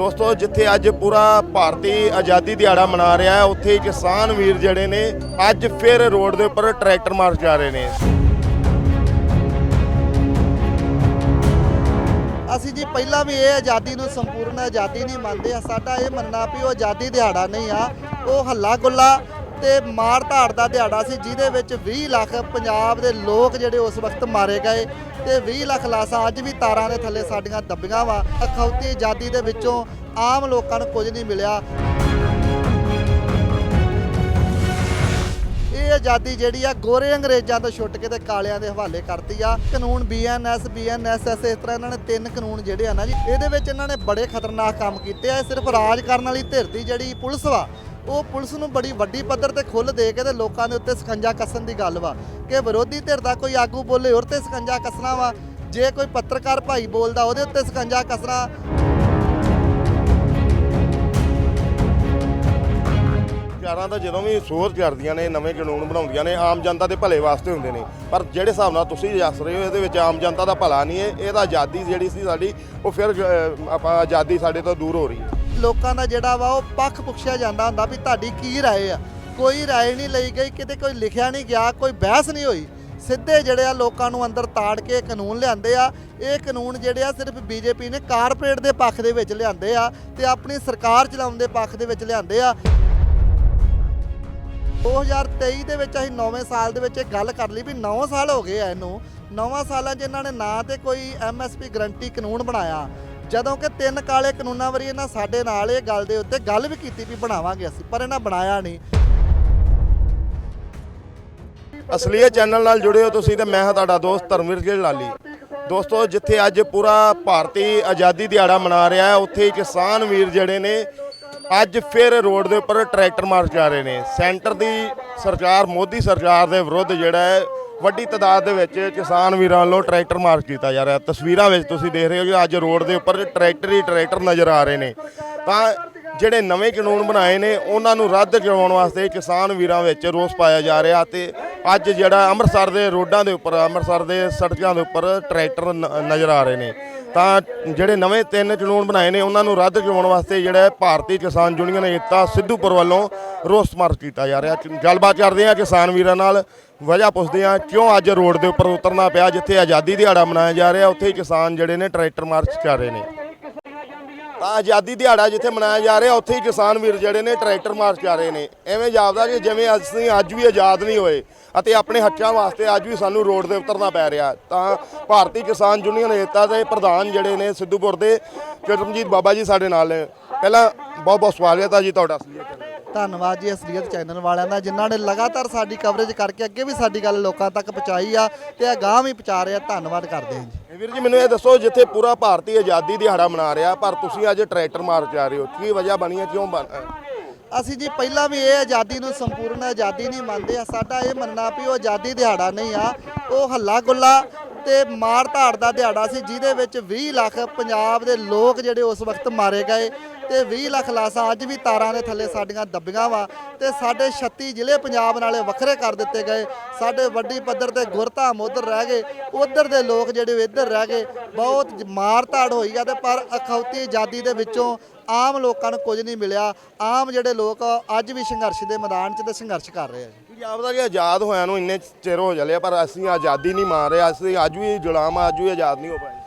ਦੋਸਤੋ, ਜਿੱਥੇ ਅੱਜ ਪੂਰਾ ਭਾਰਤੀ ਆਜ਼ਾਦੀ ਦਿਹਾੜਾ ਮਨਾ ਰਿਹਾ ਹੈ, ਉੱਥੇ ਕਿਸਾਨ ਵੀਰ ਜਿਹੜੇ ਨੇ, ਅੱਜ ਫਿਰ ਰੋਡ ਦੇ ਉੱਪਰ ਟਰੈਕਟਰ ਮਾਰਚ ਜਾ ਰਹੇ ਨੇ। ਅਸੀਂ ਜੀ ਪਹਿਲਾਂ ਵੀ ਇਹ ਆਜ਼ਾਦੀ ਨੂੰ ਸੰਪੂਰਨ ਆਜ਼ਾਦੀ ਨਹੀਂ ਮੰਨਦੇ ਆ ਸਾਡਾ ਇਹ ਮੰਨਣਾ ਵੀ ਉਹ ਆਜ਼ਾਦੀ ਦਿਹਾੜਾ ਨਹੀਂ ਆ, ਉਹ ਹੱਲਾ ਗੁੱਲਾ ਤੇ ਮਾਰ ਧਾੜ ਦਾ ਦਿਹਾੜਾ ਸੀ, ਜਿਹਦੇ ਵਿੱਚ 20 ਲੱਖ ਪੰਜਾਬ ਦੇ ਲੋਕ ਜਿਹੜੇ ਉਸ ਵਕਤ ਮਾਰੇ ਗਏ। ਤੇ 20 ਲੱਖ ਲਾਸ਼ਾਂ ਅੱਜ ਵੀ ਤਾਰਾਂ ਦੇ ਥੱਲੇ ਸਾਡੀਆਂ ਦੱਬੀਆਂ ਵਾ। ਅਖੌਤੀ ਆਜ਼ਾਦੀ ਦੇ ਵਿੱਚੋਂ ਆਮ ਲੋਕਾਂ ਨੂੰ ਕੁਝ ਨਹੀਂ ਮਿਲਿਆ। ਇਹ ਆਜ਼ਾਦੀ ਜਿਹੜੀ ਆ ਗੋਰੇ ਅੰਗਰੇਜ਼ਾਂ ਤੋਂ ਛੁੱਟ ਕੇ ਤੇ ਕਾਲਿਆਂ ਦੇ ਹਵਾਲੇ ਕਰਤੀ ਆ। ਕਾਨੂੰਨ ਬੀਐਨਐਸ ਬੀਐਨਐਸਐਸ ਇਸ ਤਰ੍ਹਾਂ ਇਹਨਾਂ ਨੇ ਤਿੰਨ ਕਾਨੂੰਨ ਜਿਹੜੇ ਆ ਨਾ ਜੀ, ਇਹਦੇ ਵਿੱਚ ਇਹਨਾਂ ਨੇ ਬੜੇ ਖਤਰਨਾਕ ਕੰਮ ਕੀਤੇ ਆ। ਸਿਰਫ ਰਾਜ ਕਰਨ ਵਾਲੀ ਧਿਰ ਦੀ ਜਿਹੜੀ ਪੁਲਿਸ ਵਾ ਉਹ ਪੁਲਿਸ ਨੂੰ ਬੜੀ ਵੱਡੀ ਪੱਧਰ ਤੇ ਖੁੱਲ ਦੇ ਕੇ ਤੇ ਲੋਕਾਂ ਦੇ ਉੱਤੇ ਸਕੰਜਾ ਕੱਸਣ ਦੀ ਗੱਲ ਵਾ ਕਿ ਵਿਰੋਧੀ ਧਿਰ ਦਾ ਕੋਈ ਆਗੂ ਬੋਲੇ ਹੋਰ ਤੇ ਸਕੰਜਾ ਕੱਸਣਾ ਵਾ, ਜੇ ਕੋਈ ਪੱਤਰਕਾਰ ਭਾਈ ਬੋਲਦਾ ਉਹਦੇ ਉੱਤੇ ਸਕੰਜਾ ਕੱਸਣਾ। ਸਰਕਾਰਾਂ ਤਾਂ ਜਦੋਂ ਵੀ ਸੋਧ ਕਰਦੀਆਂ ਨੇ, ਨਵੇਂ ਕਾਨੂੰਨ ਬਣਾਉਂਦੀਆਂ ਨੇ, ਆਮ ਜਨਤਾ ਦੇ ਭਲੇ ਵਾਸਤੇ ਹੁੰਦੇ ਨੇ। ਪਰ ਜਿਹੜੇ ਹਿਸਾਬ ਨਾਲ ਤੁਸੀਂ ਦੱਸ ਰਹੇ ਹੋ, ਇਹਦੇ ਵਿੱਚ ਆਮ ਜਨਤਾ ਦਾ ਭਲਾ ਨਹੀਂ ਹੈ ਇਹ ਤਾਂ ਆਜ਼ਾਦੀ ਜਿਹੜੀ ਸੀ ਸਾਡੀ, ਉਹ ਫਿਰ ਆਪਾਂ ਆਜ਼ਾਦੀ ਸਾਡੇ ਤੋਂ ਦੂਰ ਹੋ ਰਹੀ ਹੈ। ਲੋਕਾਂ ਦਾ ਜਿਹੜਾ ਵਾ ਉਹ ਪੱਖ ਪੁੱਛਿਆ ਜਾਂਦਾ ਹੁੰਦਾ ਵੀ ਤੁਹਾਡੀ ਕੀ ਰਾਏ ਆ? ਕੋਈ ਰਾਏ ਨਹੀਂ ਲਈ ਗਈ, ਕਿਤੇ ਕੋਈ ਲਿਖਿਆ ਨਹੀਂ ਗਿਆ, ਕੋਈ ਬਹਿਸ ਨਹੀਂ ਹੋਈ। ਸਿੱਧੇ ਜਿਹੜੇ ਆ ਲੋਕਾਂ ਨੂੰ ਅੰਦਰ ਤਾੜ ਕੇ ਕਾਨੂੰਨ ਲਿਆਂਦੇ ਆ। ਇਹ ਕਾਨੂੰਨ ਜਿਹੜੇ ਆ ਸਿਰਫ ਬੀਜੇਪੀ ਨੇ ਕਾਰਪੋਰੇਟ ਦੇ ਪੱਖ ਦੇ ਵਿੱਚ ਲਿਆਂਦੇ ਆ ਤੇ ਆਪਣੀ ਸਰਕਾਰ ਚਲਾਉਣ ਦੇ ਪੱਖ ਦੇ ਵਿੱਚ ਲਿਆਂਦੇ ਆ। 2023 ਦੇ ਵਿੱਚ ਅਸੀਂ 9ਵੇਂ ਸਾਲ ਦੇ ਵਿੱਚ ਇਹ ਗੱਲ ਕਰ ਲਈ ਵੀ 9 ਸਾਲ ਹੋ ਗਏ ਆ ਇਹਨੂੰ। 9ਵਾਂ ਸਾਲਾਂ 'ਚ ਇਹਨਾਂ ਨੇ ਨਾ ਤੇ ਕੋਈ ਐਮਐਸਪੀ ਗਰੰਟੀ ਕਾਨੂੰਨ ਬਣਾਇਆ। ਜਦੋਂ ਕਿ ਤਿੰਨ ਕਾਲੇ ਕਾਨੂੰਨਾਂ ਵਾਰੀ ਇਹਨਾਂ ਸਾਡੇ ਨਾਲ ਇਹ ਗੱਲ ਦੇ ਉੱਤੇ ਗੱਲ ਵੀ ਕੀਤੀ ਵੀ ਬਣਾਵਾਂਗੇ ਅਸੀਂ, ਪਰ ਇਹਨਾਂ ਬਣਾਇਆ ਨਹੀਂ। ਅਸਲੀਅਤ ਚੈਨਲ ਨਾਲ ਜੁੜੇ ਹੋ ਤੁਸੀਂ ਤੇ ਮੈਂ ਹਾਂ ਤੁਹਾਡਾ ਦੋਸਤ ਧਰਮਵੀਰ ਜੀ ਲਾਲੀ। ਦੋਸਤੋ, ਜਿੱਥੇ ਅੱਜ ਪੂਰਾ ਭਾਰਤੀ ਆਜ਼ਾਦੀ ਦਿਹਾੜਾ ਮਨਾ ਰਿਹਾ ਹੈ, ਉੱਥੇ ਹੀ ਕਿਸਾਨ ਵੀਰ ਜਿਹੜੇ ਨੇ ਅੱਜ ਫਿਰ ਰੋਡ ਦੇ ਉੱਪਰ ਟਰੈਕਟਰ ਮਾਰਚ ਜਾ ਰਹੇ ਨੇ। ਸੈਂਟਰ ਦੀ ਸਰਕਾਰ, ਮੋਦੀ ਸਰਕਾਰ ਦੇ ਵਿਰੁੱਧ ਜਿਹੜਾ ਹੈ ਵੱਡੀ ਤਾਦਾਦ ਦੇ ਵਿੱਚ ਕਿਸਾਨ ਵੀਰਾਂ ਵੱਲੋਂ ਟਰੈਕਟਰ ਮਾਰਚ ਕੀਤਾ ਜਾ ਰਿਹਾ। ਤਸਵੀਰਾਂ ਵਿੱਚ ਤੁਸੀਂ ਦੇਖ ਰਹੇ ਹੋ ਕਿ ਅੱਜ ਰੋਡ ਦੇ ਉੱਪਰ ਟਰੈਕਟਰ ਹੀ ਟਰੈਕਟਰ ਨਜ਼ਰ ਆ ਰਹੇ ਨੇ। ਤਾਂ ਜਿਹੜੇ ਨਵੇਂ ਕਾਨੂੰਨ ਬਣਾਏ ਨੇ, ਉਹਨਾਂ ਨੂੰ ਰੱਦ ਕਰਵਾਉਣ ਵਾਸਤੇ ਕਿਸਾਨ ਵੀਰਾਂ ਵਿੱਚ ਰੋਸ ਪਾਇਆ ਜਾ ਰਿਹਾ ਤੇ ਅੱਜ ਜਿਹੜਾ ਅੰਮ੍ਰਿਤਸਰ ਦੇ ਰੋਡਾਂ ਦੇ ਉੱਪਰ, ਅੰਮ੍ਰਿਤਸਰ ਦੇ ਸੜਕਾਂ ਦੇ ਉੱਪਰ ਟਰੈਕਟਰ ਨ- ਨਜ਼ਰ ਆ ਰਹੇ ਨੇ। ਤਾਂ ਜਿਹੜੇ ਨਵੇਂ ਤਿੰਨ ਕਾਨੂੰਨ ਬਣਾਏ ਨੇ, ਉਹਨਾਂ ਨੂੰ ਰੱਦ ਕਰਵਾਉਣ ਵਾਸਤੇ ਜਿਹੜਾ ਭਾਰਤੀ ਕਿਸਾਨ ਯੂਨੀਅਨ ਏਕਤਾ ਸਿੱਧੂਪੁਰ ਵੱਲੋਂ ਰੋਸ ਮਾਰਚ ਕੀਤਾ ਜਾ ਰਿਹਾ। ਗੱਲਬਾਤ ਕਰਦੇ ਹਾਂ ਕਿਸਾਨ ਵੀਰਾਂ ਨਾਲ। ਵਜ੍ਹਾ ਪੁੱਛਦੇ ਹਾਂ ਕਿਉਂ ਅੱਜ ਰੋਡ ਦੇ ਉੱਪਰ ਉਤਰਨਾ ਪਿਆ, ਜਿੱਥੇ ਆਜ਼ਾਦੀ ਦਿਹਾੜਾ ਮਨਾਇਆ ਜਾ ਰਿਹਾ, ਉੱਥੇ ਹੀ ਕਿਸਾਨ ਜਿਹੜੇ ਨੇ ਟਰੈਕਟਰ ਮਾਰਚ ਕਰ ਰਹੇ ਨੇ। ਤਾਂ ਆਜ਼ਾਦੀ ਦਿਹਾੜਾ ਜਿੱਥੇ ਮਨਾਇਆ ਜਾ ਰਿਹਾ, ਉੱਥੇ ਹੀ ਕਿਸਾਨ ਵੀਰ ਜਿਹੜੇ ਨੇ ਟਰੈਕਟਰ ਮਾਰਚ ਕਰ ਰਹੇ ਨੇ। ਐਵੇਂ ਜਾਪਦਾ ਕਿ ਜਿਵੇਂ ਅਸੀਂ, ਅੱਜ ਵੀ ਆਜ਼ਾਦ ਨਹੀਂ ਹੋਏ ਅਤੇ ਆਪਣੇ ਹੱਕਾਂ ਵਾਸਤੇ ਅੱਜ ਵੀ ਸਾਨੂੰ ਰੋਡ ਤੇ ਉਤਰਨਾ ਪੈ ਰਿਹਾ। ਤਾਂ ਭਾਰਤੀ ਕਿਸਾਨ ਯੂਨੀਅਨ ਏਕਤਾ ਦੇ ਪ੍ਰਧਾਨ ਜਿਹੜੇ ਨੇ ਸਿੱਧੂਪੁਰ ਦੇ ਚਰਮਜੀਤ ਬਾਬਾ ਜੀ ਸਾਡੇ ਨਾਲ ਨੇ। ਪਹਿਲਾਂ ਬਹੁਤ ਬਹੁਤ ਸਵਾਗਤ ਹੈ ਜੀ ਤੁਹਾਡਾ। ਧੰਨਵਾਦ ਜੀ ਅਸਲੀਅਤ ਚੈਨਲ ਵਾਲਿਆਂ ਦਾ ਜਿਨ੍ਹਾਂ ਨੇ ਲਗਾਤਾਰ ਸਾਡੀ ਕਵਰੇਜ ਕਰਕੇ ਅੱਗੇ ਵੀ ਸਾਡੀ ਗੱਲ ਲੋਕਾਂ ਤੱਕ ਪਹੁੰਚਾਈ ਆ ਤੇ ਅਗਾਂਹ ਵੀ ਪਹੁੰਚਾ ਰਹੇ ਆ। ਧੰਨਵਾਦ ਕਰਦੇ ਹਾਂ ਜੀ। ਵੀਰ ਜੀ ਮੈਨੂੰ ਇਹ ਦੱਸੋ ਜਿੱਥੇ ਪੂਰਾ ਭਾਰਤੀ ਆਜ਼ਾਦੀ ਦਿਹਾੜਾ ਮਨਾ ਰਿਹਾ ਪਰ ਤੁਸੀਂ ਅੱਜ ਟਰੈਕਟਰ ਮਾਰਚ ਜਾ ਰਹੇ ਹੋ ਕੀ ਵਜ੍ਹਾ ਬਣੀ ਹੈ ਕਿਉਂ ਬਣ ਅਸੀਂ ਜੀ ਪਹਿਲਾਂ ਵੀ ਇਹ ਆਜ਼ਾਦੀ ਨੂੰ ਸੰਪੂਰਨ ਆਜ਼ਾਦੀ ਨਹੀਂ ਮੰਨਦੇ ਆ। ਸਾਡਾ ਇਹ ਮੰਨਣਾ ਵੀ ਉਹ ਆਜ਼ਾਦੀ ਦਿਹਾੜਾ ਨਹੀਂ ਆ। ਉਹ ਹੱਲਾ ਗੁੱਲਾ ਤੇ ਮਾਰ ਧਾੜ ਦਾ ਦਿਹਾੜਾ ਸੀ, ਜਿਹਦੇ ਵਿੱਚ 20 ਲੱਖ ਪੰਜਾਬ ਦੇ ਲੋਕ ਜਿਹੜੇ ਉਸ ਵਕਤ ਮਾਰੇ ਗਏ ਤੇ 20 ਲੱਖ ਲਾਸ਼ਾਂ ਅੱਜ ਵੀ ਤਾਰਾਂ ਦੇ ਥੱਲੇ ਸਾਡੀਆਂ ਦੱਬੀਆਂ ਵਾ ਤੇ ਸਾਡੇ 36 ਜ਼ਿਲ੍ਹੇ ਪੰਜਾਬ ਨਾਲੇ ਵੱਖਰੇ ਕਰ ਦਿੱਤੇ ਗਏ। ਸਾਡੇ ਵੱਡੀ ਪੱਧਰ ਤੇ ਗੁਰਧਾਮ ਉਧਰ ਰਹਿ ਗਏ। ਉਧਰ ਦੇ ਲੋਕ ਜਿਹੜੇ ਇੱਧਰ ਰਹਿ ਗਏ, ਬਹੁਤ ਮਾਰ ਧਾੜ ਹੋਈ ਆ ਤੇ ਪਰ ਅਖੌਤੀ ਆਜ਼ਾਦੀ ਦੇ ਵਿੱਚੋਂ ਆਮ ਲੋਕਾਂ ਨੂੰ ਕੁਝ ਨਹੀਂ ਮਿਲਿਆ। ਆਮ ਜਿਹੜੇ ਲੋਕ ਅੱਜ ਵੀ ਸੰਘਰਸ਼ ਦੇ ਮੈਦਾਨ 'ਚ ਤੇ ਸੰਘਰਸ਼ ਕਰ ਰਹੇ ਆ ਜੀ। ਕੀ ਆਪਦਾ ਕਿ ਆਜ਼ਾਦ ਹੋਇਆਂ ਨੂੰ ਇੰਨੇ ਚਿਰ ਹੋ ਆ, ਪਰ ਅਸੀਂ ਆਜ਼ਾਦੀ ਨਹੀਂ ਮਾਰ ਰਹੇ ਅਸੀਂ ਅੱਜ ਵੀ ਗੁਲਾਮ ਆ ਅੱਜ ਵੀ ਆਜ਼ਾਦ ਨਹੀਂ ਹੋ ਪਾਏ।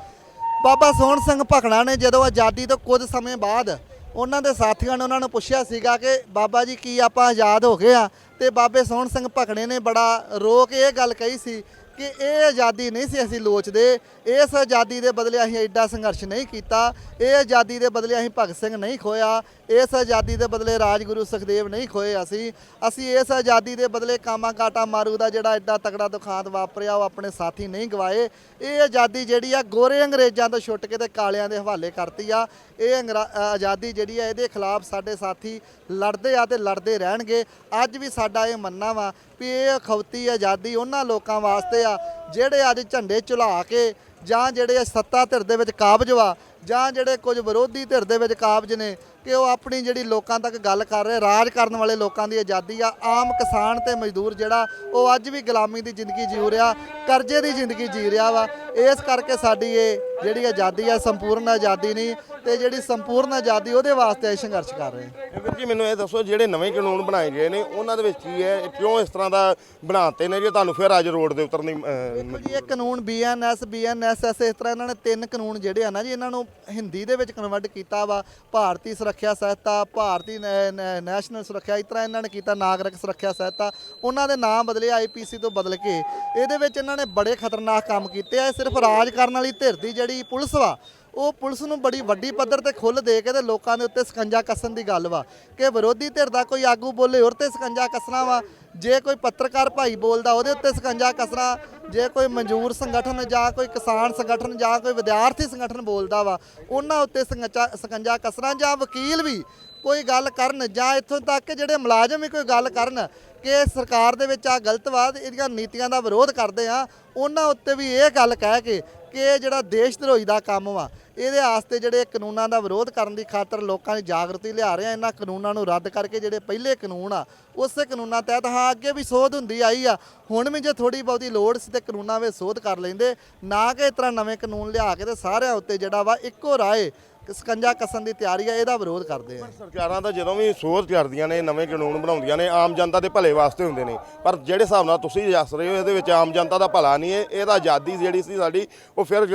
ਬਾਬਾ ਸੋਹਣ ਸਿੰਘ ਭਕਣਾ ਨੇ ਜਦੋਂ ਆਜ਼ਾਦੀ ਤੋਂ ਕੁਝ ਸਮੇਂ ਬਾਅਦ ਉਹਨਾਂ ਦੇ ਸਾਥੀਆਂ ਨੇ ਉਹਨਾਂ ਨੂੰ ਪੁੱਛਿਆ ਸੀਗਾ ਕਿ ਬਾਬਾ ਜੀ ਕੀ ਆਪਾਂ ਆਜ਼ਾਦ ਹੋ ਗਏ ਆ? ਤੇ ਬਾਬੇ ਸੋਹਣ ਸਿੰਘ ਭਕਣੇ ਨੇ ਬੜਾ ਰੋ ਕੇ ਇਹ ਗੱਲ ਕਹੀ ਸੀ ਕਿ ਇਹ ਆਜ਼ਾਦੀ ਨਹੀਂ ਸੀ ਅਸੀਂ ਲੋਚਦੇ, ਇਸ ਆਜ਼ਾਦੀ ਦੇ ਬਦਲੇ ਅਸੀਂ ਐਡਾ ਸੰਘਰਸ਼ ਨਹੀਂ ਕੀਤਾ, ਇਹ ਆਜ਼ਾਦੀ ਦੇ ਬਦਲੇ ਅਸੀਂ ਭਗਤ ਸਿੰਘ ਨਹੀਂ ਖੋਇਆ, ਇਸ ਆਜ਼ਾਦੀ ਦੇ ਬਦਲੇ ਰਾਜਗੁਰੂ ਸੁਖਦੇਵ ਨਹੀਂ ਖੋਏ ਅਸੀਂ ਅਸੀਂ ਇਸ ਆਜ਼ਾਦੀ ਦੇ ਬਦਲੇ ਕਾਮਾ ਕਾਟਾ ਮਾਰੂ ਦਾ ਜਿਹੜਾ ਐਡਾ ਤਕੜਾ ਦੁਖਾਂਤ ਵਾਪਰਿਆ, ਉਹ ਆਪਣੇ ਸਾਥੀ ਨਹੀਂ ਗਵਾਏ। ਇਹ ਆਜ਼ਾਦੀ ਜਿਹੜੀ ਆ ਗੋਰੇ ਅੰਗਰੇਜ਼ਾਂ ਤੋਂ ਛੁੱਟ ਕੇ ਤੇ ਕਾਲਿਆਂ ਦੇ ਹਵਾਲੇ ਕਰਤੀ ਆ। ਇਹ ਅੰਗਰਾ- ਆਜ਼ਾਦੀ ਜਿਹੜੀ ਆ ਇਹਦੇ ਖਿਲਾਫ ਸਾਡੇ ਸਾਥੀ ਲੜਦੇ ਆ ਤੇ ਲੜਦੇ ਰਹਿਣਗੇ। ਅੱਜ ਵੀ ਸਾਡਾ ਇਹ ਮੰਨਣਾ ਵਾ ਵੀ ਇਹ ਅਖੌਤੀ ਆਜ਼ਾਦੀ ਉਹਨਾਂ ਲੋਕਾਂ ਵਾਸਤੇ ਆ, ਜਿਹੜੇ ਅੱਜ ਝੰਡੇ ਝੁਲਾ ਕੇ ਜਾਂ ਜਿਹੜੇ ਸੱਤਾ ਧਿਰ ਦੇ ਵਿੱਚ ਕਾਬਜ ਵਾ, ਜਾਂ ਜਿਹੜੇ ਕੁਝ ਵਿਰੋਧੀ ਧਿਰ ਦੇ ਵਿੱਚ ਕਾਬਜ ਨੇ, ਕਿ ਉਹ ਆਪਣੀ ਜਿਹੜੀ ਲੋਕਾਂ ਤੱਕ ਗੱਲ ਕਰ ਰਹੇ, ਰਾਜ ਕਰਨ ਵਾਲੇ ਲੋਕਾਂ ਦੀ ਆਜ਼ਾਦੀ ਆ, ਆਮ ਕਿਸਾਨ ਤੇ ਮਜ਼ਦੂਰ ਜਿਹੜਾ, ਉਹ ਅੱਜ ਵੀ ਗੁਲਾਮੀ ਦੀ ਜ਼ਿੰਦਗੀ ਜੀ ਰਿਹਾ, ਕਰਜ਼ੇ ਦੀ ਜ਼ਿੰਦਗੀ ਜੀ ਰਿਹਾ ਵਾ। ਇਸ ਕਰਕੇ ਸਾਡੀ ਇਹ ਜਿਹੜੀ ਆਜ਼ਾਦੀ ਆ ਸੰਪੂਰਨ ਆਜ਼ਾਦੀ ਨਹੀਂ ਤੇ ਜਿਹੜੀ ਸੰਪੂਰਨ ਆਜ਼ਾਦੀ ਉਹਦੇ ਵਾਸਤੇ ਅਸੀਂ ਸੰਘਰਸ਼ ਕਰ ਰਹੇ ਹਾਂ। ਵੀਰ ਜੀ ਮੈਨੂੰ ਇਹ ਦੱਸੋ ਜਿਹੜੇ ਨਵੇਂ ਕਾਨੂੰਨ ਬਣਾਏ ਗਏ ਨੇ ਉਹਨਾਂ ਦੇ ਵਿੱਚ ਕੀ ਹੈ? ਕਿਉਂ ਇਸ ਤਰ੍ਹਾਂ ਦਾ ਬਣਾਤੇ ਨੇ ਜੇ ਤੁਹਾਨੂੰ ਫਿਰ ਅੱਜ ਰੋਡ ਦੇ ਉਤਰਨ ਦੀ ਇਹ ਕਾਨੂੰਨ ਬੀਐਨਐਸ ਬੀਐਨਐਸਐਸ ਇਸ ਤਰ੍ਹਾਂ ਇਹਨਾਂ ਨੇ ਤਿੰਨ ਕਾਨੂੰਨ ਜਿਹੜੇ ਆ ਨਾ ਜੀ ਇਹਨਾਂ ਨੂੰ ਹਿੰਦੀ ਦੇ ਵਿੱਚ ਕਨਵਰਟ ਕੀਤਾ ਵਾ ਭਾਰਤੀ ਸੁਰੱਖਿਆ ਸਹਾਇਤਾ ਭਾਰਤੀ ਨੈਸ਼ਨਲ ਸੁਰੱਖਿਆ ਇਸ ਤਰ੍ਹਾਂ ਇਹਨਾਂ ਨੇ ਕੀਤਾ ਨਾਗਰਿਕ ਸੁਰੱਖਿਆ ਸਹਾਇਤਾ ਉਹਨਾਂ ਦੇ ਨਾਮ ਬਦਲੇ ਆਈਪੀਸੀ ਤੋਂ ਬਦਲ ਕੇ ਇਹਦੇ ਵਿੱਚ ਇਹਨਾਂ ਨੇ ਬੜੇ ਖਤਰਨਾਕ ਕੰਮ ਕੀਤੇ ਆ ਇਹ ਸਿਰਫ ਰਾਜ ਕਰਨ ਵਾਲੀ ਧਿਰ ਦੀ ਜਿਹੜੀ ਪੁਲਿਸ ਵਾ, ਉਹ ਪੁਲਿਸ ਨੂੰ ਬੜੀ ਵੱਡੀ ਪੱਧਰ ਤੇ ਖੁੱਲ ਦੇ ਕੇ ਤੇ ਲੋਕਾਂ ਦੇ ਉੱਤੇ ਸਕੰਜਾ ਕੱਸਣ ਦੀ ਗੱਲ ਵਾ। ਕਿ ਵਿਰੋਧੀ ਧਿਰ ਦਾ ਕੋਈ ਆਗੂ ਬੋਲੇ ਹੋਰ ਤੇ ਸਕੰਜਾ ਕੱਸਣਾ ਵਾ, ਜੇ ਕੋਈ ਪੱਤਰਕਾਰ ਭਾਈ ਬੋਲਦਾ ਉਹਦੇ ਉੱਤੇ ਸਕੰਜਾ ਕੱਸਣਾ, ਜੇ ਕੋਈ ਮਨਜ਼ੂਰ ਸੰਗਠਨ ਜਾਂ ਕੋਈ ਕਿਸਾਨ ਸੰਗਠਨ ਜਾਂ ਕੋਈ ਵਿਦਿਆਰਥੀ ਸੰਗਠਨ ਬੋਲਦਾ ਵਾ, ਉਹਨਾਂ ਉੱਤੇ ਸੰਗਚਾ- ਸਕੰਜਾ ਕੱਸਣਾ ਜਾਂ ਵਕੀਲ ਵੀ ਕੋਈ ਗੱਲ ਕਰਨ ਜਾਂ ਇੱਥੋਂ ਤੱਕ ਕਿ ਜਿਹੜੇ ਮੁਲਾਜ਼ਮ ਵੀ ਕੋਈ ਗੱਲ ਕਰਨ ਕਿ ਸਰਕਾਰ ਦੇ ਵਿੱਚ ਆ ਗਲਤ ਵਾ ਇਹਦੀਆਂ ਨੀਤੀਆਂ ਦਾ ਵਿਰੋਧ ਕਰਦੇ ਆ, ਉਹਨਾਂ ਉੱਤੇ ਵੀ ਇਹ ਗੱਲ ਕਹਿ ਕੇ ਕਿ ਜਿਹੜਾ ਦੇਸ਼ ਧਰੋਹੀ ਦਾ ਕੰਮ ਵਾ, ਇਹਦੇ ਆਸਤੇ ਜਿਹੜੇ ਕਾਨੂੰਨਾਂ ਦਾ ਵਿਰੋਧ ਕਰਨ ਦੀ ਖਾਤਰ ਲੋਕਾਂ ਦੀ ਜਾਗਰਤੀ ਲਿਆ ਰਹੇ ਆ, ਇਹਨਾਂ ਕਾਨੂੰਨਾਂ ਨੂੰ ਰੱਦ ਕਰਕੇ ਜਿਹੜੇ ਪਹਿਲੇ ਕਾਨੂੰਨ ਆ, ਉਸੇ ਕਾਨੂੰਨਾਂ ਤਹਿਤ ਹਾਂ, ਅੱਗੇ ਵੀ ਸੋਧ ਹੁੰਦੀ ਆਈ ਆ, ਹੁਣ ਵੀ ਜੇ ਥੋੜੀ ਬਹੁਤੀ ਲੋੜ ਸੀ ਤੇ ਕਾਨੂੰਨਾਂ ਵਿੱਚ ਸੋਧ ਕਰ ਲੈਂਦੇ, ਨਾ ਕਿ ਇਸ ਤਰ੍ਹਾਂ ਨਵੇਂ ਕਾਨੂੰਨ ਲਿਆ ਕੇ ਤੇ ਸਾਰਿਆਂ ਉੱਤੇ ਜਿਹੜਾ ਵਾ ਇੱਕੋ ਰਾਏ ਸਕੰਜਾ ਕਸਣ ਦੀ ਤਿਆਰੀ ਆ ਇਹਦਾ ਵਿਰੋਧ ਕਰਦੇ ਆ। ਸਰਕਾਰਾਂ ਤਾਂ ਜਦੋਂ ਵੀ ਸੋਧ ਕਰਦੀਆਂ ਨੇ ਨਵੇਂ ਕਾਨੂੰਨ ਬਣਾਉਂਦੀਆਂ ਨੇ ਆਮ ਜਨਤਾ ਦੇ ਭਲੇ ਵਾਸਤੇ ਹੁੰਦੇ ਨੇ। ਪਰ ਜਿਹੜੇ ਹਿਸਾਬ ਨਾਲ ਤੁਸੀਂ ਦੱਸ ਰਹੇ ਹੋ ਇਹਦੇ ਵਿੱਚ ਆਮ ਜਨਤਾ ਦਾ ਭਲਾ ਨਹੀਂ ਹੈ। ਇਹਦਾ ਆਜ਼ਾਦੀ ਜਿਹੜੀ ਸੀ ਸਾਡੀ ਉਹ ਫਿਰ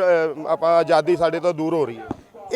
ਆਪਾਂ ਆਜ਼ਾਦੀ ਸਾਡੇ ਤੋਂ ਦੂਰ ਹੋ ਰਹੀ ਹੈ।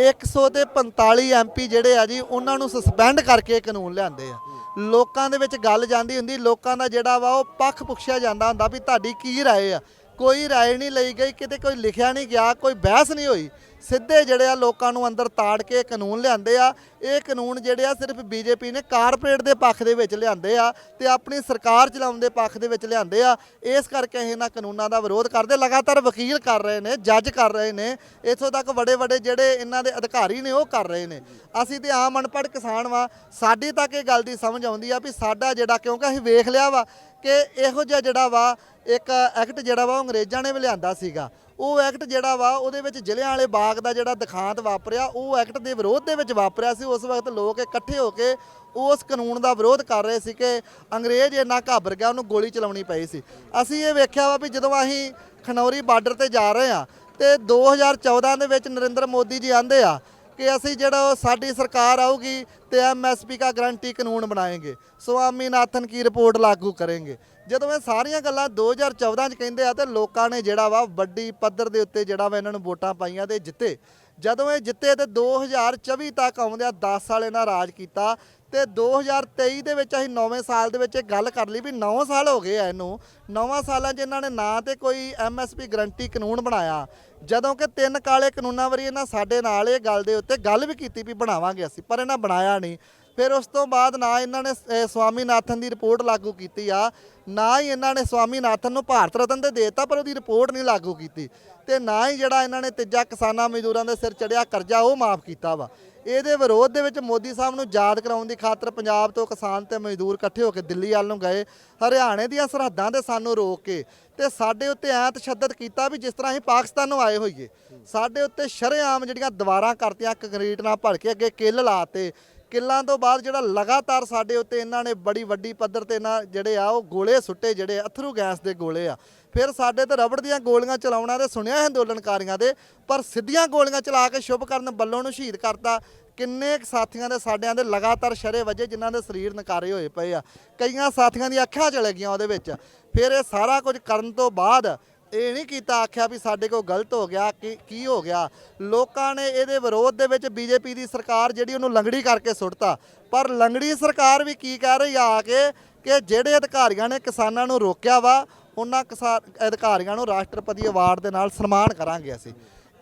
100 ਤੇ 45 ਐਮਪੀ ਜਿਹੜੇ ਆ ਜੀ ਉਹਨਾਂ ਨੂੰ ਸਸਪੈਂਡ ਕਰਕੇ ਇਹ ਕਾਨੂੰਨ ਲਿਆਂਦੇ ਆ। ਲੋਕਾਂ ਦੇ ਵਿੱਚ ਗੱਲ ਜਾਂਦੀ ਹੁੰਦੀ ਲੋਕਾਂ ਦਾ ਜਿਹੜਾ ਵਾ ਉਹ ਪੱਖ ਪੁੱਛਿਆ ਜਾਂਦਾ ਹੁੰਦਾ ਵੀ ਤੁਹਾਡੀ ਕੀ ਰਾਏ ਆ? ਕੋਈ ਰਾਏ ਨਹੀਂ ਲਈ ਗਈ, ਕਿਤੇ ਕੋਈ ਲਿਖਿਆ ਨਹੀਂ ਗਿਆ, ਕੋਈ ਬਹਿਸ ਨਹੀਂ ਹੋਈ। ਸਿੱਧੇ ਜਿਹੜੇ ਆ ਲੋਕਾਂ ਨੂੰ ਅੰਦਰ ਤਾੜ ਕੇ ਕਾਨੂੰਨ ਲਿਆਂਦੇ ਆ। ਇਹ ਕਾਨੂੰਨ ਜਿਹੜੇ ਆ ਸਿਰਫ ਬੀਜੇਪੀ ਨੇ ਕਾਰਪੋਰੇਟ ਦੇ ਪੱਖ ਦੇ ਵਿੱਚ ਲਿਆਂਦੇ ਆ ਤੇ ਆਪਣੀ ਸਰਕਾਰ ਚਲਾਉਣ ਦੇ ਪੱਖ ਦੇ ਵਿੱਚ ਲਿਆਂਦੇ ਆ। ਇਸ ਕਰਕੇ ਅਸੀਂ ਇਹਨਾਂ ਕਾਨੂੰਨਾਂ ਦਾ ਵਿਰੋਧ ਕਰਦੇ, ਲਗਾਤਾਰ ਵਕੀਲ ਕਰ ਰਹੇ ਨੇ, ਜੱਜ ਕਰ ਰਹੇ ਨੇ। ਇਥੋਂ ਤੱਕ ਵੱਡੇ ਵੱਡੇ ਜਿਹੜੇ ਇਹਨਾਂ ਦੇ ਅਧਿਕਾਰੀ ਨੇ, ਉਹ ਕਰ ਰਹੇ ਨੇ। ਅਸੀਂ ਤੇ ਆਮ ਅਨਪੜ੍ਹ ਕਿਸਾਨ ਵਾ। ਸਾਡੀ ਤੱਕ ਇਹ ਗੱਲ ਦੀ ਸਮਝ ਆਉਂਦੀ ਆ ਵੀ ਸਾਡਾ ਜਿਹੜਾ, ਕਿਉਂਕਿ ਅਸੀਂ ਵੇਖ ਲਿਆ ਵਾ ਕਿ ਇਹੋ ਜਿਹਾ ਜਿਹੜਾ ਵਾ ਇੱਕ ਐਕਟ ਜਿਹੜਾ ਵਾ ਉਹ ਅੰਗਰੇਜ਼ਾਂ ਨੇ ਵੀ ਲਿਆਂਦਾ ਸੀਗਾ। ਉਹ ਐਕਟ ਜਿਹੜਾ ਵਾ, ਉਹਦੇ ਵਿੱਚ ਜ਼ਿਲ੍ਹਿਆਂ ਵਾਲੇ ਬਾਗ ਦਾ ਜਿਹੜਾ ਦਿਖਾਂਤ ਵਾਪਰਿਆ, ਉਹ ਐਕਟ ਦੇ ਵਿਰੋਧ ਦੇ ਵਿੱਚ ਵਾਪਰਿਆ ਸੀ। ਉਸ ਵਕਤ ਲੋਕ ਇਕੱਠੇ ਹੋ ਕੇ ਉਸ ਕਾਨੂੰਨ ਦਾ ਵਿਰੋਧ ਕਰ ਰਹੇ ਸੀ ਕਿ ਅੰਗਰੇਜ਼ ਇੰਨਾ ਘਾਬਰ ਗਿਆ, ਉਹਨੂੰ ਗੋਲੀ ਚਲਾਉਣੀ ਪਈ ਸੀ। ਅਸੀਂ ਇਹ ਵੇਖਿਆ ਵਾ ਵੀ ਜਦੋਂ ਅਸੀਂ ਖਨੌਰੀ ਬਾਰਡਰ ਤੇ ਜਾ ਰਹੇ ਆ ਤੇ 2014 ਦੇ ਵਿੱਚ ਨਰਿੰਦਰ ਮੋਦੀ ਜੀ ਆਂਦੇ ਆ ਕਿ ਅਸੀਂ ਜਿਹੜਾ ਉਹ ਸਾਡੀ ਸਰਕਾਰ ਆਊਗੀ, ਤੇ ਐਮਐਸਪੀ ਦਾ ਗਰੰਟੀ ਕਾਨੂੰਨ ਬਣਾਏਗੇ। ਸਵਾਮੀਨਾਥਨ ਕੀ ਰਿਪੋਰਟ ਲਾਗੂ ਕਰਾਂਗੇ ਜਦੋਂ ਇਹ ਸਾਰੀਆਂ ਗੱਲਾਂ 2014 ਚ ਕਹਿੰਦੇ ਆ ਤੇ ਲੋਕਾਂ ਨੇ ਜਿਹੜਾ ਵਾ ਵੱਡੀ ਪੱਧਰ ਦੇ ਉੱਤੇ ਜਿਹੜਾ ਵਾ ਇਹਨਾਂ ਨੂੰ ਵੋਟਾਂ ਪਾਈਆਂ ਤੇ ਜਿੱਤੇ। ਜਦੋਂ ਇਹ ਜਿੱਤੇ ਤੇ 2024 ਤੱਕ ਆਉਂਦੇ ਆ 10 ਸਾਲ ਇਹਨਾਂ ਰਾਜ ਕੀਤਾ ਤੇ 2023 ਦੇ ਵਿੱਚ ਅਸੀਂ 9ਵੇਂ ਸਾਲ ਦੇ ਵਿੱਚ ਇਹ ਗੱਲ ਕਰ ਲਈ ਵੀ 9 ਸਾਲ ਹੋ ਗਏ ਆ ਇਹਨੂੰ। 9ਵਾਂ ਸਾਲਾਂ 'ਚ ਇਹਨਾਂ ਨੇ ਨਾ ਤੇ ਕੋਈ ਐਮਐਸਪੀ ਗਰੰਟੀ ਕਾਨੂੰਨ ਬਣਾਇਆ। ਜਦੋਂ ਕਿ ਤਿੰਨ ਕਾਲੇ ਕਾਨੂੰਨਾਂ ਵਾਰੀ ਇਹਨਾਂ ਸਾਡੇ ਨਾਲ ਇਹ ਗੱਲ ਦੇ ਉੱਤੇ ਗੱਲ ਵੀ ਕੀਤੀ ਵੀ ਬਣਾਵਾਂਗੇ ਅਸੀਂ, ਪਰ ਇਹਨਾਂ ਬਣਾਇਆ ਨਹੀਂ। ਫਿਰ ਉਸ ਤੋਂ ਬਾਅਦ ਨਾ ਇਹਨਾਂ ਨੇ ਸਵਾਮੀਨਾਥਨ ਦੀ ਰਿਪੋਰਟ ਲਾਗੂ ਕੀਤੀ ਆ, ਨਾ ਹੀ ਇਹਨਾਂ ਨੇ ਸਵਾਮੀਨਾਥਨ ਨੂੰ ਭਾਰਤ ਰਤਨ ਤੇ ਦੇਤਾ, ਪਰ ਉਹਦੀ ਰਿਪੋਰਟ ਨਹੀਂ ਲਾਗੂ ਕੀਤੀ ਤੇ ਨਾ ਹੀ ਜਿਹੜਾ ਇਹਨਾਂ ਨੇ ਤੀਜਾ ਕਿਸਾਨਾਂ ਮਜ਼ਦੂਰਾਂ ਦੇ ਸਿਰ ਚੜਿਆ ਕਰਜ਼ਾ ਉਹ ਮਾਫ ਕੀਤਾ ਵਾ। ਇਹਦੇ ਵਿਰੋਧ ਦੇ ਵਿੱਚ ਮੋਦੀ ਸਾਹਿਬ ਨੂੰ ਯਾਦ ਕਰਾਉਣ ਦੀ ਖਾਤਰ ਪੰਜਾਬ ਤੋਂ ਕਿਸਾਨ ਤੇ ਮਜ਼ਦੂਰ ਇਕੱਠੇ ਹੋ ਕੇ ਦਿੱਲੀ ਵੱਲ ਨੂੰ ਗਏ, ਹਰਿਆਣੇ ਦੀਆਂ ਸਰਹੱਦਾਂ ਤੇ ਸਾਨੂੰ ਰੋਕ ਕੇ ਤੇ ਸਾਡੇ ਉੱਤੇ ਐ ਤਸ਼ੱਦਦ ਕੀਤਾ ਵੀ ਜਿਸ ਤਰ੍ਹਾਂ ਅਸੀਂ ਪਾਕਿਸਤਾਨ ਨੂੰ ਆਏ ਹੋਈਏ। ਸਾਡੇ ਉੱਤੇ ਸ਼ਰੇਆਮ ਜਿਹੜੀਆਂ ਦੀਵਾਰਾਂ ਕਰਤੀਆਂ, ਕੰਕਰੀਟ ਨਾਲ ਭੜ ਕੇ ਅੱਗੇ ਕਿੱਲ ਲਾਤੇ ਕਿੱਲਾਂ ਤੋਂ ਬਾਅਦ ਜਿਹੜਾ ਲਗਾਤਾਰ ਸਾਡੇ ਉੱਤੇ ਇਹਨਾਂ ਨੇ ਬੜੀ ਵੱਡੀ ਪੱਧਰ ਤੇ ਨਾ ਜਿਹੜੇ ਆ, ਉਹ ਗੋਲੇ ਸੁੱਟੇ ਜਿਹੜੇ ਅਥਰੂ ਗੈਸ ਦੇ ਗੋਲੇ ਆ। ਫਿਰ ਸਾਡੇ ਤੇ ਰਬੜ ਦੀਆਂ ਗੋਲੀਆਂ ਚਲਾਉਣਾ ਤੇ ਸੁਣਿਆ ਅੰਦੋਲਨਕਾਰੀਆਂ ਦੇ, ਪਰ ਸਿੱਧੀਆਂ ਗੋਲੀਆਂ ਚਲਾ ਕੇ ਸ਼ੁਭ ਕਰਨ ਬੱਲੋਂ ਨੂੰ ਸ਼ਹੀਦ ਕਰਤਾ। ਕਿੰਨੇ ਕੁ ਸਾਥੀਆਂ ਦੇ ਸਾਡਿਆਂ ਦੇ ਲਗਾਤਾਰ ਸ਼ਰੇ ਵਜੇ, ਜਿਨ੍ਹਾਂ ਦੇ ਸਰੀਰ ਨਕਾਰੇ ਹੋਏ ਪਏ ਆ। ਕਈਆਂ ਸਾਥੀਆਂ ਦੀਆਂ ਅੱਖਾਂ ਚਲੇ ਗਈਆਂ ਉਹਦੇ ਵਿੱਚ। ਫਿਰ ਇਹ ਸਾਰਾ ਕੁਝ ਕਰਨ ਤੋਂ ਬਾਅਦ ਇਹ ਨਹੀਂ ਕੀਤਾ, ਆਖਿਆ ਵੀ ਸਾਡੇ ਕੋਲ ਗਲਤ ਹੋ ਗਿਆ, ਕੀ ਕੀ ਹੋ ਗਿਆ? ਲੋਕਾਂ ਨੇ ਇਹਦੇ ਵਿਰੋਧ ਦੇ ਵਿੱਚ ਬੀਜੇਪੀ ਦੀ ਸਰਕਾਰ ਜਿਹੜੀ ਉਹਨੂੰ ਲੰਗੜੀ ਕਰਕੇ ਸੁੱਟਤਾ। ਪਰ ਲੰਗੜੀ ਸਰਕਾਰ ਵੀ ਕੀ ਕਹਿ ਰਹੀ ਆ ਆ ਕੇ ਕਿ ਜਿਹੜੇ ਅਧਿਕਾਰੀਆਂ ਨੇ ਕਿਸਾਨਾਂ ਨੂੰ ਰੋਕਿਆ ਵਾ, ਉਹਨਾਂ ਕਿਸਾ- ਅਧਿਕਾਰੀਆਂ ਨੂੰ ਰਾਸ਼ਟਰਪਤੀ ਅਵਾਰਡ ਦੇ ਨਾਲ ਸਨਮਾਨ ਕਰਾਂਗੇ ਅਸੀਂ।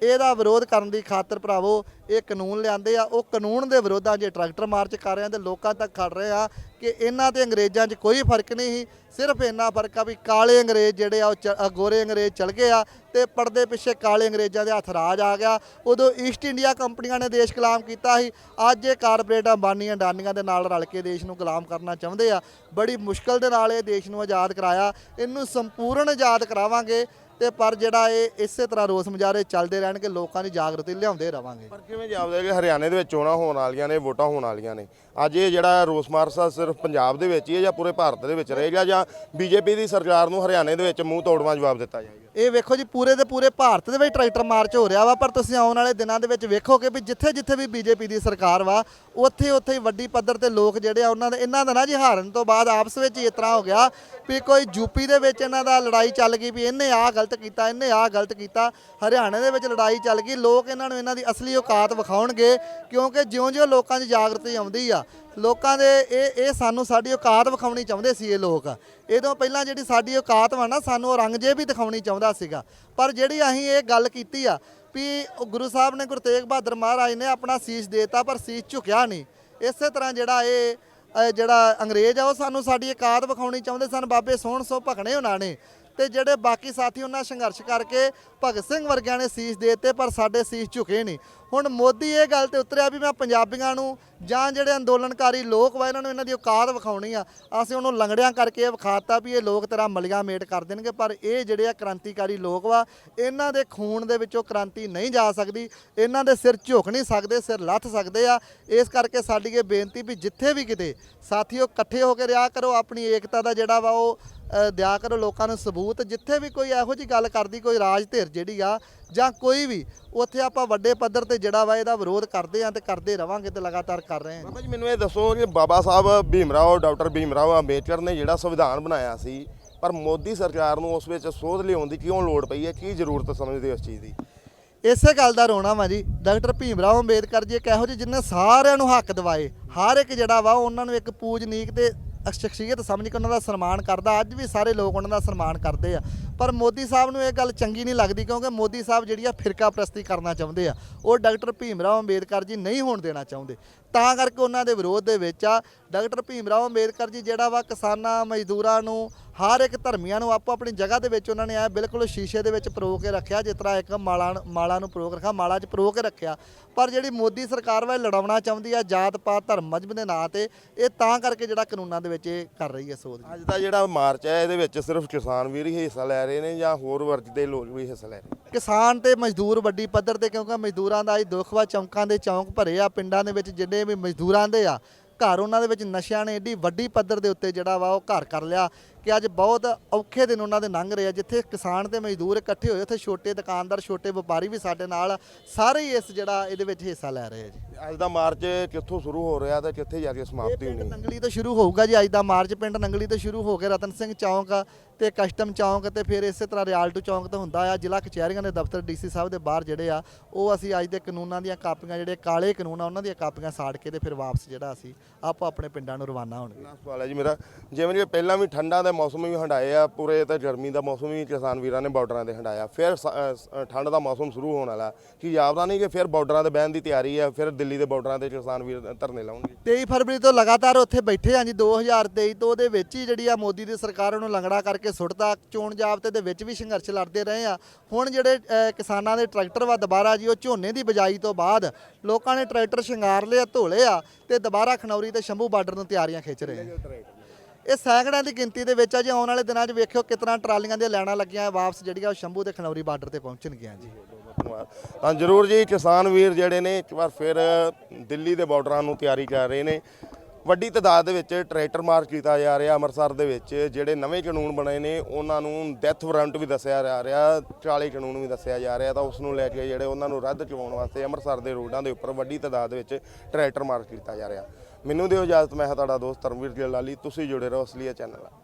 ਇਹਦਾ ਵਿਰੋਧ ਕਰਨ ਦੀ ਖਾਤਰ ਭਰਾਵੋ ਇਹ ਕਾਨੂੰਨ ਲਿਆਂਦੇ ਆ। ਉਹ ਕਾਨੂੰਨ ਦੇ ਵਿਰੋਧਾਂ 'ਚ ਟਰੈਕਟਰ ਮਾਰਚ ਕਰ ਰਹੇ ਆ ਤੇ ਲੋਕਾਂ ਤੱਕ ਖੜ ਰਹੇ ਆ ਕਿ ਇਹਨਾਂ ਤੇ ਅੰਗਰੇਜ਼ਾਂ 'ਚ ਕੋਈ ਫ਼ਰਕ ਨਹੀਂ ਸੀ। ਸਿਰਫ ਇੰਨਾ ਫ਼ਰਕ ਆ ਵੀ ਕਾਲੇ ਅੰਗਰੇਜ਼ ਜਿਹੜੇ ਆ ਉਹ ਚ- ਅ, ਗੋਰੇ ਅੰਗਰੇਜ਼ ਚਲ ਗਏ ਆ ਤੇ ਪਰਦੇ ਪਿੱਛੇ ਕਾਲੇ ਅੰਗਰੇਜ਼ਾਂ ਦੇ ਹੱਥ ਰਾਜ ਆ ਗਿਆ। ਉਦੋਂ ਈਸਟ ਇੰਡੀਆ ਕੰਪਨੀਆਂ ਨੇ ਦੇਸ਼ ਗੁਲਾਮ ਕੀਤਾ ਸੀ। ਅੱਜ ਇਹ ਕਾਰਪੋਰੇਟ ਅੰਬਾਨੀਆਂ ਡਾਨੀਆਂ ਦੇ ਨਾਲ ਰਲ ਕੇ ਦੇਸ਼ ਨੂੰ ਗੁਲਾਮ ਕਰਨਾ ਚਾਹੁੰਦੇ ਆ। ਬੜੀ ਮੁਸ਼ਕਲ ਦੇ ਨਾਲ ਇਹ ਦੇਸ਼ ਨੂੰ ਆਜ਼ਾਦ ਕਰਾਇਆ। ਇਹਨੂੰ ਸੰਪੂਰਨ ਆਜ਼ਾਦ ਕਰਾਵਾਂਗੇ। ਤੇ ਪਰ ਜਿਹੜਾ ਇਹ ਇਸੇ ਤਰ੍ਹਾਂ ਰੋਸ ਮੁਜ਼ਾਹਰੇ ਚੱਲਦੇ ਰਹਿਣਗੇ ਲੋਕਾਂ ਦੀ ਜਾਗਰਤੀ ਲਿਆਉਂਦੇ ਰਵਾਂਗੇ। ਪਰ ਕਿਵੇਂ ਜਾਪਦਾ ਕਿ ਹਰਿਆਣੇ ਦੇ ਵਿੱਚ ਚੋਣਾਂ ਹੋਣ ਵਾਲੀਆਂ ਨੇ ਵੋਟਾਂ ਹੋਣ ਵਾਲੀਆਂ ਨੇ। ਅੱਜ ਇਹ ਜਿਹੜਾ ਰੋਸ ਮਾਰਚ ਆ ਸਿਰਫ ਪੰਜਾਬ ਦੇ ਵਿੱਚ ਹੀ ਹੈ ਜਾਂ ਪੂਰੇ ਭਾਰਤ ਦੇ ਵਿੱਚ ਰਹੇਗਾ ਜਾਂ ਬੀਜੇਪੀ ਦੀ ਸਰਕਾਰ ਨੂੰ ਹਰਿਆਣੇ ਦੇ ਵਿੱਚ ਮੂੰਹ ਤੋੜਵਾ ਜਵਾਬ ਦਿੱਤਾ ਜਾਏਗਾ? ਇਹ ਵੇਖੋ ਜੀ ਪੂਰੇ ਦੇ ਪੂਰੇ ਭਾਰਤ ਦੇ ਵਿੱਚ ਟਰੈਕਟਰ ਮਾਰਚ ਹੋ ਰਿਹਾ ਵਾ ਪਰ ਤੁਸੀਂ ਆਉਣ ਵਾਲੇ ਦਿਨਾਂ ਦੇ ਵਿੱਚ ਵੇਖੋਗੇ ਵੀ ਜਿੱਥੇ ਜਿੱਥੇ ਵੀ ਬੀਜੇਪੀ ਦੀ ਸਰਕਾਰ ਵਾ ਉੱਥੇ ਉੱਥੇ ਹੀ ਵੱਡੀ ਪੱਧਰ ਤੇ ਲੋਕ ਜਿਹੜੇ ਆ ਉਹਨਾਂ ਦੇ ਇਹਨਾਂ ਦਾ ਨਾ ਜੀ ਹਾਰਨ ਤੋਂ ਬਾਅਦ ਆਪਸ ਵਿੱਚ ਹੀ ਇਸ ਤਰ੍ਹਾਂ ਹੋ ਗਿਆ ਵੀ ਕੋਈ ਯੂਪੀ ਦੇ ਵਿੱਚ ਇਹਨਾਂ ਦਾ ਲੜਾਈ ਚੱਲ ਗਈ ਵੀ ਇਹਨੇ ਆਹ ਗਲਤ ਗਲਤ ਕੀਤਾ, ਇਹਨੇ ਆਹ ਗਲਤ ਕੀਤਾ। ਹਰਿਆਣੇ ਦੇ ਵਿੱਚ ਲੜਾਈ ਚੱਲ ਗਈ, ਲੋਕ ਇਹਨਾਂ ਨੂੰ ਇਹਨਾਂ ਦੀ ਅਸਲੀ ਔਕਾਤ ਵਿਖਾਉਣਗੇ, ਕਿਉਂਕਿ ਜਿਉਂ-ਜਿਉਂ ਲੋਕਾਂ 'ਚ ਜਾਗਰਤੀ ਆਉਂਦੀ ਆ, ਲੋਕਾਂ ਦੇ ਇਹ ਇਹ ਸਾਨੂੰ ਸਾਡੀ ਔਕਾਤ ਵਿਖਾਉਣੀ ਚਾਹੁੰਦੇ ਸੀ ਇਹ ਲੋਕ। ਇਹ ਤੋਂ ਪਹਿਲਾਂ ਜਿਹੜੀ ਸਾਡੀ ਔਕਾਤ ਵਾ ਨਾ, ਸਾਨੂੰ ਉਹ ਰੰਗਜੇ ਵੀ ਦਿਖਾਉਣੀ ਚਾਹੁੰਦਾ ਸੀਗਾ। ਪਰ ਜਿਹੜੀ ਅਸੀਂ ਇਹ ਗੱਲ ਕੀਤੀ ਆ, ਵੀ ਗੁਰੂ ਸਾਹਿਬ ਨੇ ਗੁਰੂ ਤੇਗ ਬਹਾਦਰ ਮਹਾਰਾਜ ਨੇ ਆਪਣਾ ਸੀਸ ਦੇਤਾ, ਪਰ ਸੀਸ ਝੁਕਿਆ ਨਹੀਂ। ਇਸੇ ਤਰ੍ਹਾਂ ਜਿਹੜਾ ਇਹ ਜਿਹੜਾ ਅੰਗਰੇਜ਼ ਆ, ਉਹ ਸਾਨੂੰ ਸਾਡੀ ਔਕਾਤ ਵਿਖਾਉਣੀ ਚਾਹੁੰਦੇ ਸਨ। ਬਾਬੇ ਸੋਹਣ ਸੋ ਭਖਣੇ ਉਹਨਾਂ ਨੇ। ਤੇ ਜਿਹੜੇ ਬਾਕੀ ਸਾਥੀ ਉਹਨਾਂ ਸੰਘਰਸ਼ ਕਰਕੇ ਭਗਤ ਸਿੰਘ ਵਰਗਿਆਂ ਨੇ ਸੀਸ ਦੇ ਦਿੱਤੇ, ਪਰ ਸਾਡੇ ਸੀਸ ਝੁਕੇ ਨਹੀਂ। ਹੁਣ ਮੋਦੀ ਇਹ ਗੱਲ ਤੇ ਉਤਰਿਆ ਵੀ ਮੈਂ ਪੰਜਾਬੀਆਂ ਨੂੰ ਜਾਂ ਜਿਹੜੇ ਅੰਦੋਲਨਕਾਰੀ ਲੋਕ ਵਾ, ਇਹਨਾਂ ਨੂੰ ਇਹਨਾਂ ਦੀ ਔਕਾਤ ਵਿਖਾਉਣੀ ਆ। ਅਸੀਂ ਉਹਨੂੰ ਲੰਗੜਿਆਂ ਕਰਕੇ ਇਹ ਵਿਖਾਤਾ ਵੀ ਇਹ ਲੋਕ ਤੇਰਾ ਮਲੀਆਂ ਮੇਟ ਕਰ ਦੇਣਗੇ, ਪਰ ਇਹ ਜਿਹੜੇ ਆ ਕ੍ਰਾਂਤੀਕਾਰੀ ਲੋਕ ਵਾ, ਇਹਨਾਂ ਦੇ ਖੂਨ ਦੇ ਵਿੱਚੋਂ ਕ੍ਰਾਂਤੀ ਨਹੀਂ ਜਾ ਸਕਦੀ। ਇਹਨਾਂ ਦੇ ਸਿਰ ਝੁਕ ਨਹੀਂ ਸਕਦੇ, ਸਿਰ ਲੱਥ ਸਕਦੇ ਆ। ਇਸ ਕਰਕੇ ਸਾਡੀ ਇਹ ਬੇਨਤੀ ਵੀ ਜਿੱਥੇ ਵੀ ਕਿਤੇ ਸਾਥੀਓ ਇਕੱਠੇ ਹੋ ਕੇ ਰਿਹਾ ਕਰੋ, ਆਪਣੀ ਏਕਤਾ ਦਾ ਜਿਹੜਾ ਵਾ ਉਹ ਦਿਆ ਕਰੋ ਲੋਕਾਂ ਨੂੰ ਸਬੂਤ। ਜਿੱਥੇ ਵੀ ਕੋਈ ਇਹੋ ਜੀ ਗੱਲ ਕਰਦੀ, ਕੋਈ ਰਾਜ ਧਿਰ ਜਿਹੜੀ ਆ ਜਾਂ ਕੋਈ ਵੀ ਉੱਥੇ ਆਪਾਂ ਵੱਡੇ ਪੱਧਰ ਤੇ ਜਿਹੜਾ ਵਾ ਇਹਦਾ ਵਿਰੋਧ ਕਰਦੇ ਆ ਤੇ ਕਰਦੇ ਰਵਾਂਗੇ ਤੇ ਲਗਾਤਾਰ ਕਰ ਰਹੇ ਹਾਂ ਬਾਬਾ ਜੀ ਮੈਨੂੰ ਇਹ ਦੱਸੋ ਕਿ ਬਾਬਾ ਸਾਹਿਬ ਭੀਮਰਾਓ ਡਾਕਟਰ ਭੀਮਰਾਓ ਅੰਬੇਦਕਰ ਨੇ ਜਿਹੜਾ ਸੰਵਿਧਾਨ ਬਣਾਇਆ ਸੀ ਪਰ ਮੋਦੀ ਸਰਕਾਰ ਨੂੰ ਉਸ ਵਿੱਚ ਸੋਧ ਲਿਆਉਣ ਦੀ ਕਿਉਂ ਲੋੜ ਪਈ ਹੈ? ਕੀ ਜ਼ਰੂਰਤ ਸਮਝਦੇ ਹੋ ਇਸ ਚੀਜ਼ ਦੀ? ਇਸੇ ਗੱਲ ਦਾ ਰੋਣਾ ਵਾ ਜੀ ਡਾਕਟਰ ਭੀਮਰਾਓ ਅੰਬੇਦਕਰ ਜੀ ਇੱਕ ਇਹੋ ਜਿਹੇ ਜਿਨ੍ਹਾਂ ਸਾਰਿਆਂ ਨੂੰ ਹੱਕ ਦਿਵਾਏ ਹਰ ਇੱਕ ਜਿਹੜਾ ਵਾ ਉਹਨਾਂ ਨੂੰ ਇੱਕ ਪੂਜਨੀਕ ਤੇ ਸ਼ਖਸੀਅਤ ਸਮਝ ਕੇ ਉਹਨਾਂ ਦਾ ਸਨਮਾਨ ਕਰਦਾ। ਅੱਜ ਵੀ ਸਾਰੇ ਲੋਕ ਉਹਨਾਂ ਦਾ ਸਨਮਾਨ ਕਰਦੇ ਆ। ਪਰ ਮੋਦੀ ਸਾਹਿਬ ਨੂੰ ਇਹ ਗੱਲ ਚੰਗੀ ਨਹੀਂ ਲੱਗਦੀ ਕਿਉਂਕਿ ਮੋਦੀ ਸਾਹਿਬ ਜਿਹੜੀ ਆ ਫਿਰਕਾ ਪ੍ਰਸਤੀ ਕਰਨਾ ਚਾਹੁੰਦੇ ਆ। ਉਹ ਡਾਕਟਰ ਭੀਮ ਰਾਓ ਅੰਬੇਦਕਰ ਜੀ ਨਹੀਂ ਹੋਣ ਦੇਣਾ ਚਾਹੁੰਦੇ। ਤਾਂ ਕਰਕੇ ਉਹਨਾਂ ਦੇ ਵਿਰੋਧ ਦੇ ਵਿੱਚ ਆ। ਡਾਕਟਰ ਭੀਮ ਰਾਓ ਅੰਬੇਦਕਰ ਜੀ ਜਿਹੜਾ ਵਾ ਕਿਸਾਨਾਂ, ਮਜ਼ਦੂਰਾਂ ਨੂੰ ਹਰ ਇੱਕ ਧਰਮੀਆਂ ਨੂੰ ਆਪੋ ਆਪਣੀ ਜਗ੍ਹਾ ਦੇ ਵਿੱਚ ਉਹਨਾਂ ਨੇ ਆ ਬਿਲਕੁਲ ਸ਼ੀਸ਼ੇ ਦੇ ਵਿੱਚ ਪਰੋ ਕੇ ਰੱਖਿਆ ਜਿਸ ਤਰ੍ਹਾਂ ਇੱਕ ਮਾਲਾ ਮਾਲਾ ਨੂੰ ਪਰੋ ਕੇ ਰੱਖਿਆ ਮਾਲਾ 'ਚ ਪਰੋ ਕੇ ਰੱਖਿਆ। ਪਰ ਜਿਹੜੀ ਮੋਦੀ ਸਰਕਾਰ ਵਾ ਲੜਾਉਣਾ ਚਾਹੁੰਦੀ ਆ ਜਾਤ ਪਾਤ ਧਰਮ ਮਜ਼ਹਬ ਦੇ ਨਾਂ ਤੇ ਇਹ ਤਾਂ ਕਰਕੇ ਜਿਹੜਾ ਕਾਨੂੰਨਾਂ ਦੇ ਵਿੱਚ ਇਹ ਕਰ ਰਹੀ ਹੈ ਸੋਧ ਅੱਜ ਦਾ ਜਿਹੜਾ ਮਾਰਚ ਹੈ ਇਹਦੇ ਵਿੱਚ ਸਿਰਫ ਕਿਸਾਨ ਵੀਰ ਹੀ ਹਿੱਸਾ ਲੈ ਰਹੇ ਨੇ ਜਾਂ ਹੋਰ ਵਰਗ ਦੇ ਲੋਕ ਵੀ ਹਿੱਸਾ ਲੈ ਰਹੇ ਨੇ? ਕਿਸਾਨ ਤੇ ਮਜ਼ਦੂਰ ਵੱਡੀ ਪੱਧਰ ਤੇ ਕਿਉਂਕਿ ਮਜ਼ਦੂਰਾਂ ਦਾ ਅੱਜ ਦੁੱਖ ਵਾ ਚੌਂਕਾਂ ਦੇ ਚੌਂਕ ਭਰੇ ਆ ਪਿੰਡਾਂ ਦੇ ਵਿੱਚ ਜਿੰਨੇ ਵੀ ਮਜ਼ਦੂਰਾਂ ਦੇ ਆ ਘਰ ਉਹਨਾਂ ਦੇ ਵਿੱਚ ਨਸ਼ਿਆਂ ਨੇ ਏਡੀ ਵੱਡੀ ਪੱਧਰ ਦੇ ਉੱਤੇ ਜਿਹੜਾ ਵਾ ਉਹ ਘਰ ਕਰ ਲਿਆ। ਕਿ ਅੱਜ ਬਹੁਤ ਔਖੇ ਦਿਨ ਉਹਨਾਂ ਦੇ ਲੰਘ ਰਹੇ ਆ ਜਿੱਥੇ ਕਿਸਾਨ ਤੇ ਮਜ਼ਦੂਰ ਇਕੱਠੇ ਹੋਏ ਉੱਥੇ ਛੋਟੇ ਦੁਕਾਨਦਾਰ ਛੋਟੇ ਵਪਾਰੀ ਵੀ ਸਾਡੇ ਨਾਲ। ਸਾਰੇ ਹੀ ਇਸ ਜਿਹੜਾ ਇਹਦੇ ਵਿੱਚ ਹਿੱਸਾ ਲੈ ਰਹੇ ਆ ਜੀ ਅੱਜ ਦਾ ਮਾਰਚ ਕਿੱਥੋਂ ਸ਼ੁਰੂ ਹੋ ਰਿਹਾ ਤੇ ਕਿੱਥੇ ਜਾ ਕੇ ਸਮਾਪਤੀ ਪਿੰਡ ਹੋਣੀ ਨੰਗਲੀ ਤੋਂ ਸ਼ੁਰੂ ਹੋਊਗਾ ਜੀ ਅੱਜ ਦਾ ਮਾਰਚ ਪਿੰਡ ਨੰਗਲੀ ਤੋਂ ਸ਼ੁਰੂ ਹੋ ਕੇ ਰਤਨ ਸਿੰਘ ਚੌਂਕ ਤੇ ਕਸਟਮ ਚੌਂਕ ਤੇ ਫਿਰ ਇਸੇ ਤਰ੍ਹਾਂ ਰਿਆਲਟੋ ਚੌਂਕ ਤੋਂ ਹੁੰਦਾ ਆ ਜ਼ਿਲ੍ਹਾ ਕਚਹਿਰੀਆਂ ਦੇ ਦਫ਼ਤਰ ਡੀਸੀ ਸਾਹਿਬ ਦੇ ਬਾਹਰ ਜਿਹੜੇ ਆ ਉਹ ਅਸੀਂ ਅੱਜ ਦੇ ਕਾਨੂੰਨਾਂ ਦੀਆਂ ਕਾਪੀਆਂ ਜਿਹੜੇ ਕਾਲੇ ਕਾਨੂੰਨ ਆ ਉਹਨਾਂ ਦੀਆਂ ਕਾਪੀਆਂ ਸਾੜ ਕੇ ਤੇ ਫਿਰ ਵਾਪਸ ਜਿਹੜਾ ਅਸੀਂ ਆਪੋ ਆਪਣੇ ਪਿੰਡਾਂ ਨੂੰ ਰਵਾਨਾ ਹੋਣਗੇ ਸਵਾਲ ਹੈ ਜੀ ਮੇਰਾ ਜਿਵੇਂ ਕਿ ਪਹਿਲਾਂ ਵੀ ਠੰਡਾਂ ਦੇ ਮੌਸਮ ਵੀ ਹੰਡਾਏ ਆ, ਪੂਰੇ ਤੇ ਗਰਮੀ ਦਾ ਮੌਸਮ ਵੀ ਕਿਸਾਨ ਵੀਰਾਂ ਨੇ ਬਾਰਡਰਾਂ ਤੇ ਹੰਡਾਇਆ। ਫਿਰ ਠੰਡ ਦਾ ਮੌਸਮ ਸ਼ੁਰੂ ਹੋਣ ਵਾਲਾ। ਕੀ ਜਾਪਦਾ ਨਹੀਂ ਕਿ ਫਿਰ ਬਾਰਡਰਾਂ ਤੇ ਬਹਿਣ ਦੀ ਤਿਆਰੀ ਹੈ ਫਿਰ ਦਿੱਲੀ ਦੇ ਬਾਰਡਰਾਂ ਤੇ ਕਿਸਾਨ ਵੀਰ ਧਰਨੇ ਲਾਉਣਗੇ। 23 ਫਰਵਰੀ ਤੋਂ ਲਗਾਤਾਰ ਉੱਥੇ ਬੈਠੇ ਆ ਜੀ 2023 ਤੋਂ, ਉਹਦੇ ਵਿੱਚ ਹੀ ਜਿਹੜੀ ਆ ਮੋਦੀ ਦੀ ਸਰਕਾਰ ਉਹਨੂੰ ਲੰਗੜਾ ਕਰਕੇ ਸੁੱਟਦਾ ਚੋਣ ਜਾਬਤੇ ਦੇ ਵਿੱਚ ਵੀ ਸੰਘਰਸ਼ ਲੜਦੇ ਰਹੇ ਆ। ਹੁਣ ਜਿਹੜੇ ਕਿਸਾਨਾਂ ਦੇ ਟਰੈਕਟਰ ਵਾ ਦੁਬਾਰਾ ਜੀ, ਉਹ ਝੋਨੇ ਦੀ ਬਜਾਈ ਤੋਂ ਬਾਅਦ ਲੋਕਾਂ ਨੇ ਟਰੈਕਟਰ ਸ਼ਿੰਗਾਰ ਲਿਆ, ਧੋਲੇ ਆ ਤੇ ਦੁਬਾਰਾ ਖਨੌਰੀ ਤੇ ਸ਼ੰਭੂ ਬਾਰਡਰ ਨੂੰ ਤਿਆਰੀਆਂ ਖਿੱਚ ਰਹੇ ਆ। ਇਹ ਸੈਂਕੜਿਆਂ ਦੀ ਗਿਣਤੀ ਦੇ ਵਿੱਚ ਆ ਜੀ, ਆਉਣ ਵਾਲੇ ਦਿਨਾਂ 'ਚ ਵੇਖਿਓ ਕਿਤਨਾ ਟਰਾਲੀਆਂ ਦੀਆਂ ਲੈਣਾ ਲੱਗੀਆਂ ਵਾਪਸ ਜਿਹੜੀਆਂ ਉਹ ਸ਼ੰਭੂ ਤੇ ਖਨੌਰੀ ਬਾਰਡਰ ਤੇ ਪਹੁੰਚਣਗੀਆਂ ਜੀ। ਧੰਨਵਾਦ ਤਾਂ ਜ਼ਰੂਰ ਜੀ, ਕਿਸਾਨ ਵੀਰ ਜਿਹੜੇ ਨੇ, ਇੱਕ ਵਾਰ ਫਿਰ ਦਿੱਲੀ ਦੇ ਬਾਰਡਰਾਂ ਨੂੰ ਤਿਆਰੀ ਕਰ ਰਹੇ ਨੇ। ਵੱਡੀ ਤਾਦਾਦ ਦੇ ਵਿੱਚ ਟਰੈਕਟਰ ਮਾਰਚ ਕੀਤਾ ਜਾ ਰਿਹਾ ਅੰਮ੍ਰਿਤਸਰ ਦੇ ਵਿੱਚ, ਜਿਹੜੇ ਨਵੇਂ ਕਾਨੂੰਨ ਬਣੇ ਨੇ, ਉਹਨਾਂ ਨੂੰ ਡੈਥ ਵਾਰੰਟ ਵੀ ਦੱਸਿਆ ਜਾ ਰਿਹਾ 40 ਕਾਨੂੰਨ ਵੀ ਦੱਸਿਆ ਜਾ ਰਿਹਾ, ਤਾਂ ਉਸ ਨੂੰ ਲੈ ਕੇ ਜਿਹੜੇ ਉਹਨਾਂ ਨੂੰ ਰੱਦ ਕਰਵਾਉਣ ਵਾਸਤੇ ਅੰਮ੍ਰਿਤਸਰ ਦੇ ਰੋਡਾਂ ਦੇ ਉੱਪਰ ਵੱਡੀ ਤਾਦਾਦ ਦੇ ਵਿੱਚ ਟਰੈਕਟਰ ਮਾਰਚ ਕੀਤਾ ਜਾ ਰਿਹਾ। ਮੈਨੂੰ ਦਿਓ ਇਜਾਜ਼ਤ, ਮੈਂ ਹਾਂ ਤੁਹਾਡਾ ਦੋਸਤ ਧਰਮਵੀਰ ਗਿੱਲ ਲਾਲੀ, ਤੁਸੀਂ ਜੁੜੇ ਰਹੋ ਅਸਲੀਆ ਚੈਨਲ ਨਾਲ।